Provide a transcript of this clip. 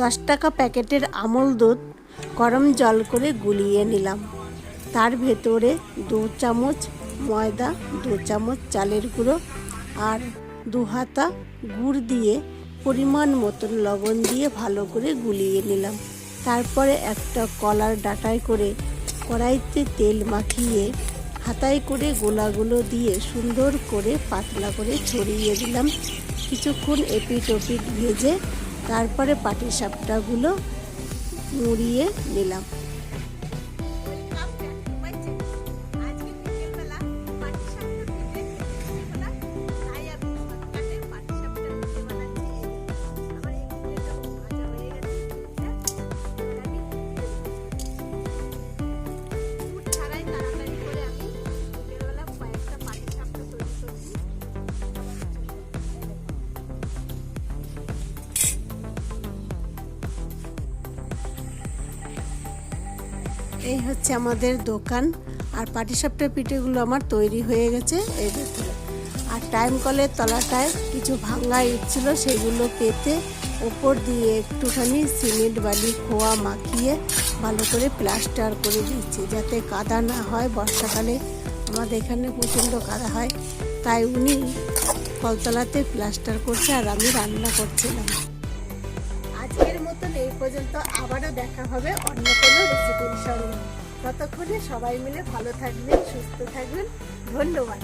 দশ টাকা প্যাকেটের আমল দুধ গরম জল করে গুলিয়ে নিলাম। তার ভেতরে দু চামচ ময়দা, দু চামচ চালের গুঁড়ো আর দু হাতা গুড় দিয়ে পরিমাণ মতন লবণ দিয়ে ভালো করে গুলিয়ে নিলাম। তারপরে একটা কলার ডাটায় করে কড়াইতে তেল মাখিয়ে হাতায় করে গোলাগুলো দিয়ে সুন্দর করে পাতলা করে ছড়িয়ে দিলাম। কিছুক্ষণ এপিট ওপিট ভেজে তারপরে পাটি সাপটাগুলো মুড়িয়ে নিলাম। এই হচ্ছে আমাদের দোকান। আর পাটিসাপটা পিঠেগুলো আমার তৈরি হয়ে গেছে এই ভেতরে আর টাইম কলের তলাটায় কিছু ভাঙা ইট ছিল, সেগুলো পেতে ওপর দিয়ে একটুখানি সিমেন্ট বালি, খোয়া মাখিয়ে ভালো করে প্লাস্টার করে দিচ্ছি, যাতে কাদা না হয়। বর্ষাকালে আমাদের এখানে প্রচণ্ড কাদা হয়, তাই উনি কলতলাতে প্লাস্টার করছে আর আমি রান্না করছিলাম। পর্যন্ত আবারও দেখা হবে অন্য কোনো রেসিপির সঙ্গে ততক্ষণে সবাই মিলে ভালো থাকবেন, সুস্থ থাকবেন। ধন্যবাদ।